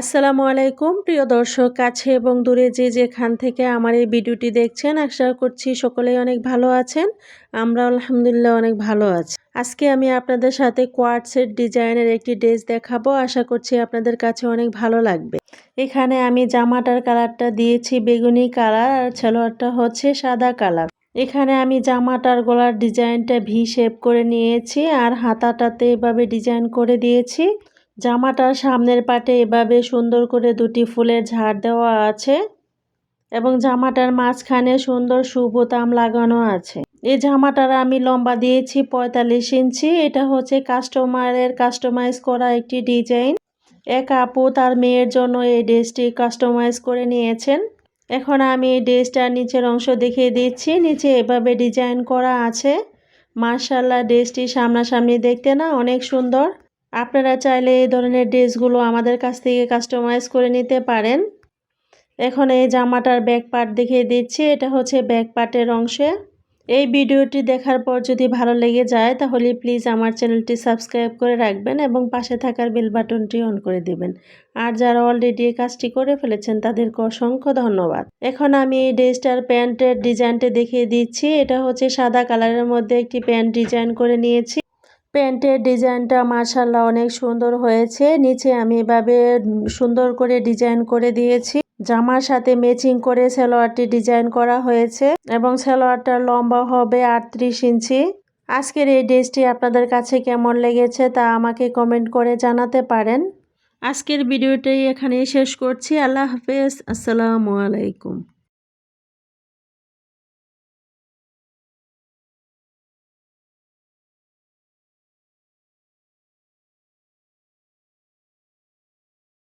আসসালামু আলাইকুম, প্রিয় দর্শক, কাছে এবং দূরে যে যেখান থেকে আমার এই ভিডিওটি দেখছেন, আশা করছি সকলেই অনেক ভালো আছেন। আমরা আলহামদুলিল্লাহ অনেক ভালো আছি। আজকে আমি আপনাদের সাথে কোয়ার্টসের ডিজাইনের একটি ড্রেস দেখাবো, আশা করছি আপনাদের কাছে অনেক ভালো লাগবে। এখানে আমি জামাটার কালারটা দিয়েছি বেগুনি কালার, আর ছেলোয়ারটা হচ্ছে সাদা কালার। এখানে আমি জামাটার গলার ডিজাইনটা ভি শেপ করে নিয়েছি, আর হাতাটাতে এভাবে ডিজাইন করে দিয়েছি। জামাটার সামনের পাটে এভাবে সুন্দর করে দুটি ফুলের ঝাড় দেওয়া আছে এবং জামাটার মাঝখানে সুন্দর সুবোতাম লাগানো আছে। এই জামাটার আমি লম্বা দিয়েছি পঁয়তাল্লিশ ইঞ্চি। এটা হচ্ছে কাস্টমারের কাস্টমাইজ করা একটি ডিজাইন। এক আপু তার মেয়ের জন্য এই ড্রেসটি কাস্টমাইজ করে নিয়েছেন। এখন আমি এই ড্রেসটার নিচের অংশ দেখিয়ে দিচ্ছি। নিচে এভাবে ডিজাইন করা আছে। মার্শাল্লাহ ড্রেসটি সামনাসামনি দেখতে না অনেক সুন্দর। আপনারা চাইলে এই ধরনের ড্রেসগুলো আমাদের কাছ থেকে কাস্টমাইজ করে নিতে পারেন। এখন এই জামাটার ব্যাক পার্ট দেখিয়ে দিচ্ছি, এটা হচ্ছে ব্যাক পার্টের অংশে। এই ভিডিওটি দেখার পর যদি ভালো লেগে যায়, তাহলে প্লিজ আমার চ্যানেলটি সাবস্ক্রাইব করে রাখবেন এবং পাশে থাকার বেল বাটনটি অন করে দিবেন। আর যারা অলরেডি এই কাজটি করে ফেলেছেন, তাদেরকে অসংখ্য ধন্যবাদ। এখন আমি এই ড্রেসটার প্যান্টের ডিজাইনটা দেখিয়ে দিচ্ছি। এটা হচ্ছে সাদা কালারের মধ্যে একটি প্যান্ট ডিজাইন করে নিয়েছি। প্যান্টের ডিজাইনটা মার্শাল্লাহ অনেক সুন্দর হয়েছে। নিচে আমি এভাবে সুন্দর করে ডিজাইন করে দিয়েছি। জামার সাথে ম্যাচিং করে সালোয়ারটি ডিজাইন করা হয়েছে এবং সালোয়ারটার লম্বা হবে আটত্রিশ ইঞ্চি। আজকের এই ড্রেসটি আপনাদের কাছে কেমন লেগেছে তা আমাকে কমেন্ট করে জানাতে পারেন। আজকের ভিডিওটাই এখানেই শেষ করছি। আল্লাহ হাফেজ। আসসালামু আলাইকুম।